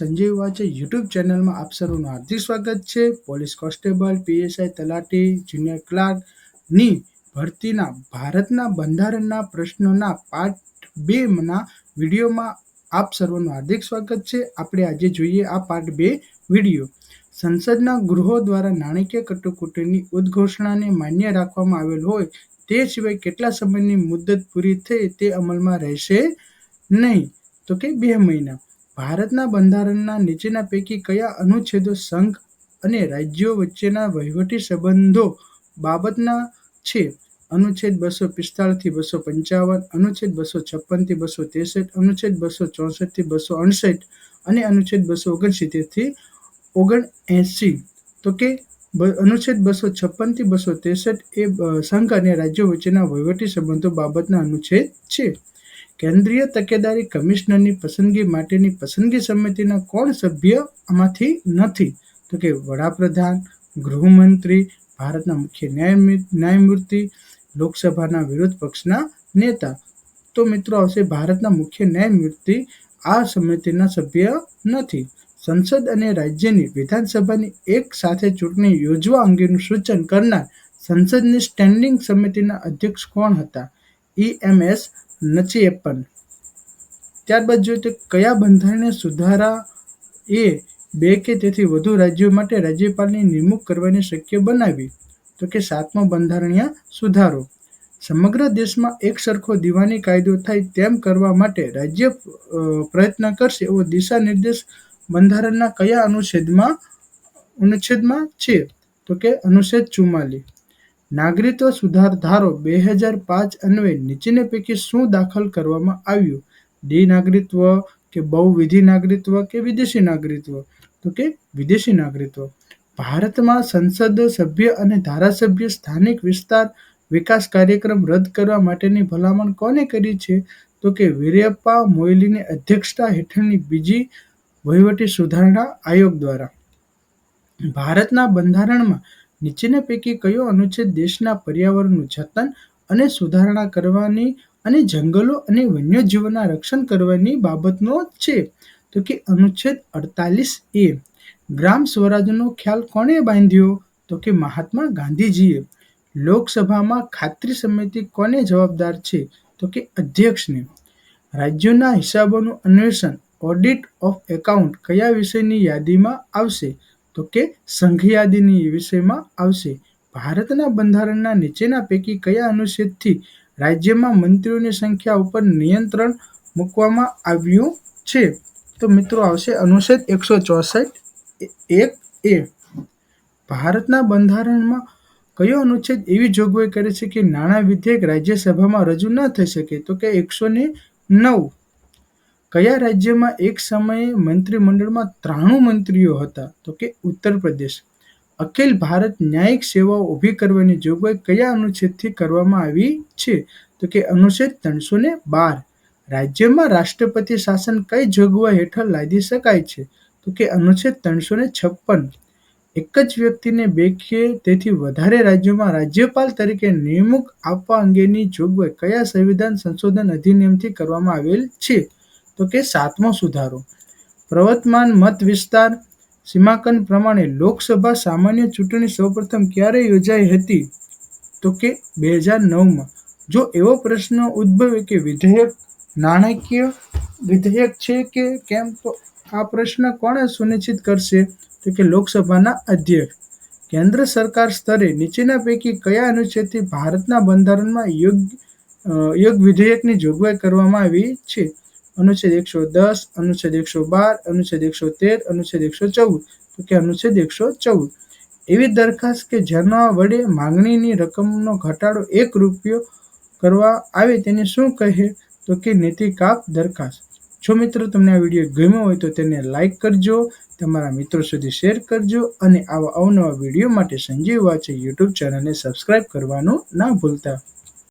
Sanjay વાચે YouTube ચેનલમાં આપ સર્વનું હાર્દિક સ્વાગત છે. પોલીસ કોન્સ્ટેબલ, પીએસઆઈ તલાટી, જુનિયર ક્લાર્કની ભરતીના ભારતના બંધારણના પ્રશ્નોના પાર્ટ બે ના વિડીયોમાં આપ સર્વનું હાર્દિક સ્વાગત છે. આપણે આજે જોઈએ આ પાર્ટ બે વીડિયો. સંસદના ગૃહો દ્વારા નાણાકીય કટોકટીની ઉદ્ઘોષણાને માન્ય રાખવામાં આવેલ હોય તે સિવાય કેટલા સમયની મુદત પૂરી થઈ તે અમલમાં રહેશે નહીં. તો કે બે મહિના. ભારતના બંધારણના નીચેના પૈકી કયા અનુચ્છેદો સંઘ અને રાજ્યો વચ્ચેના વહીવટી સંબંધો બાબતના છે? અનુચ્છેદ બસો પિસ્તાળીસથી બસો પંચાવન, અનુચ્છેદ બસો છપ્પનથી બસો ત્રેસઠ, અનુચ્છેદ બસો ચોસઠથી બસો અડસઠ અને અનુચ્છેદ બસો ઓગણસિત્તેરથી ઓગણ ઓગણએંસી. તો કે અનુચ્છેદ બસો છપ્પનથી બસો ત્રેસઠ એ સંઘ અને રાજ્યો વચ્ચેના વહીવટી સંબંધો બાબતના અનુચ્છેદ છે? કેન્દ્રીય તકેદારી કમિશનરની પસંદગી માટેની પસંદગી સમિતિના કોણ સભ્ય આમાંથી નથી? તો કે વડાપ્રધાન, ગૃહમંત્રી, ભારતના મુખ્ય ન્યાયમૂર્તિ, લોકસભાના વિરોધ પક્ષના નેતા. તો મિત્રો, આવશે ભારતના મુખ્ય ન્યાયમૂર્તિ. આ સમિતિના સભ્ય નથી. સંસદ અને રાજ્યની વિધાનસભાની એક સાથે ચૂંટણી યોજવા અંગેનું સૂચન કરનાર સંસદની સ્ટેન્ડિંગ સમિતિના અધ્યક્ષ કોણ હતા? ઈ એસ નચિયપ્પન ત્યારબાદ જોઈએ તો કયા બંધારણીય સુધારા એ બે કે તેથી વધુ રાજ્યો માટે રાજ્યપાલની નિમણૂક કરવાની શક્ય બનાવી? તો કે સાતમો બંધારણીય સુધારો. સમગ્ર દેશમાં એક સરખો દીવાની કાયદો થાય તેમ કરવા માટે રાજ્ય પ્રયત્ન કરશે એવો દિશા નિર્દેશ બંધારણના કયા અનુચ્છેદમાં અનુચ્છેદમાં છે? તો કે અનુચ્છેદ ચુમ્માલીસ. નાગરિકત્વ સુધાર ધારો બે હજાર પાંચ અન્વયે નીચેની પૈકી શું દાખલ કરવામાં આવ્યું? ડી નાગરિકત્વ કે બહુવિધિ નાગરિકત્વ કે વિદેશી નાગરિકત્વ તો કે વિદેશી નાગરિકત્વ ભારતમાં સંસદ સભ્ય અને ધારાસભ્ય સ્થાનિક વિસ્તાર વિકાસ કાર્યક્રમ રદ કરવા માટેની ભલામણ કોને કરી છે? તો કે વીરપ્પા મોઇલીની અધ્યક્ષતા હેઠળની બીજી વહીવટી સુધારણા આયોગ દ્વારા. ભારતના બંધારણમાં નીચેના પૈકી કયો અનુચ્છેદ દેશના પર્યાવરણનું જતન અને સુધારણા કરવાની અને જંગલો અને વન્યજીવોના રક્ષણ કરવાની બાબતનો છે? તો કે અનુચ્છેદ અડતાલીસ એ, ગ્રામ સ્વરાજનો ખ્યાલ કોણે બાંધ્યો? તો કે મહાત્મા ગાંધીજીએ. લોકસભામાં ખાતરી સમિતિ કોને જવાબદાર છે? તો કે અધ્યક્ષને. રાજ્યોના હિસાબોનું અન્વેષણ, ઓડિટ ઓફ એકાઉન્ટ કયા વિષયની યાદીમાં આવશે? તો કે સંઘયાદીની વિષયમાં આવશે. ભારતના બંધારણના નીચેના પૈકી કયા અનુચ્છેદથી રાજ્યમાં મંત્રીઓની સંખ્યા ઉપર નિયંત્રણ મૂકવામાં આવ્યું છે? તો મિત્રો આવશે અનુચ્છેદ એકસો ચોસઠ એક, એ. ભારતના બંધારણમાં કયો અનુચ્છેદ એવી જોગવાઈ કરે છે કે નાણાં વિધેયક રાજ્યસભામાં રજૂ ન થઈ શકે? તો કે એકસો ને નવ. કયા રાજ્યમાં એક સમયે મંત્રીમંડળમાં ત્રાણું મંત્રીઓ હતા? તો કે ઉત્તર પ્રદેશ. અખિલ ભારત ન્યાયિક સેવાઓ ઊભી કરવાની જોગવાઈ કયા અનુચ્છેદથી કરવામાં આવી છે? તો કે અનુચ્છેદ ત્રણસો ને બાર. રાજ્યમાં રાષ્ટ્રપતિ શાસન કઈ જોગવાઈ હેઠળ લાદી શકાય છે? તો કે અનુચ્છેદ ત્રણસો ને છપ્પન. એક જ વ્યક્તિને બે કે તેથી વધારે રાજ્યોમાં રાજ્યપાલ તરીકે નિમણૂક આપવા અંગેની જોગવાઈ કયા સંવિધાન સંશોધન અધિનિયમથી કરવામાં આવેલ છે? તો કે સાતમો સુધારો. પ્રવર્તમાન મત વિસ્તાર સીમાંકન પ્રમાણે લોકસભા સામાન્ય ચૂંટણી સૌપ્રથમ ક્યારે યોજાઈ હતી? તો કે બે હજાર નવમાં જો એવો પ્રશ્ન ઉદ્ભવે કે વિધેયક નાણાકીય વિધેયક છે કે કેમ, તો આ પ્રશ્ન કોણે સુનિશ્ચિત કરશે? તો કે લોકસભાના અધ્યક્ષ. કેન્દ્ર સરકાર સ્તરે નીચેના પૈકી કયા અનુચ્છેદથી ભારતના બંધારણમાં યોગ યોગ વિધેયકની જોગવાઈ કરવામાં આવી છે? અનુચ્છેદ એકસો દસ, અનુચ્છેદ એકસો બાર, અનુચ્છેદ એકસો તેર, અનુચ્છેદ એકસો ચૌદ. તો કે અનુચ્છેદ એકસો ચૌદ. એવી દરખાસ્ત કે જેના વડે માંગણીની રકમનો ઘટાડો એક રૂપિયો કરવા આવે તેને શું કહે? તો કે નીતિ કાપ દરખાસ્ત. જો મિત્રો તમને આ વીડિયો ગમ્યો હોય તો તેને લાઇક કરજો, તમારા મિત્રો સુધી શેર કરજો અને આવા અવનવા વીડિયો માટે સંજીવ વાચે યુટ્યુબ ચેનલને સબસ્ક્રાઈબ કરવાનું ના ભૂલતા.